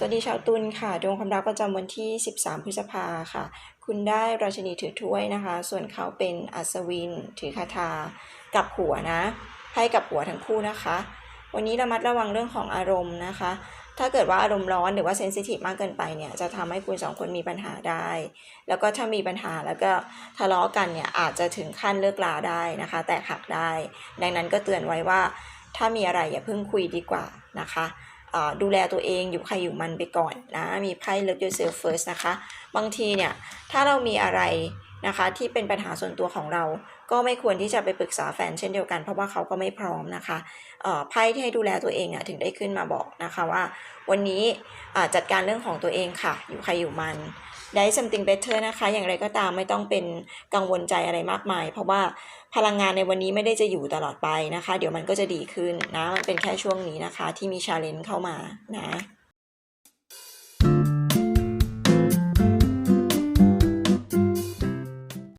สวัสดีชาวตุลค่ะ ดวงความรักประจำวันที่ 13 พฤษภาค่ะ คุณได้ราชนีถือถ้วยนะคะ ส่วนเขาเป็นอัศวิน ถือคาถากับหัวนะให้กับหัวทั้งคู่นะคะ วันนี้ระมัดระวังเรื่องของอารมณ์นะคะ ถ้าเกิดว่าอารมณ์ร้อนหรือว่าเซนซิทีฟมากเกินไปเนี่ยจะทำให้คุณสองคนมีปัญหาได้ แล้วก็ถ้ามีปัญหาแล้วก็ทะเลาะกันเนี่ยอาจจะถึงขั้นเลิกลาได้นะคะ แตกหักได้ ดังนั้นก็เตือนไว้ว่าถ้ามีอะไรอย่าเพิ่งคุยดีกว่านะคะ ดูแลตัวเองอยู่ใครอยู่มันไปก่อนนะ มีไพ่ Love Yourself First นะคะ บางทีเนี่ย ถ้าเรามีอะไร นะคะ ที่เป็นปัญหาส่วนตัวของเรา ก็ไม่ควรที่จะไปปรึกษาแฟนเช่นเดียวกัน เพราะว่าเขาก็ไม่พร้อมนะคะเออไพ่ที่ให้ดูแลตัวเองอะถึงได้ขึ้นมาบอกนะคะว่า วันนี้จัดการเรื่องของตัวเองค่ะ อยู่ใครอยู่มันได้ something better นะคะ อย่างไรก็ตามไม่ต้องเป็นกังวลใจอะไรมากมาย เพราะว่าพลังงานในวันนี้ไม่ได้จะอยู่ตลอดไปนะคะ เดี๋ยวมันก็จะดีขึ้นนะ มันเป็นแค่ช่วงนี้นะคะ ที่มีชาเลนจ์เข้ามานะ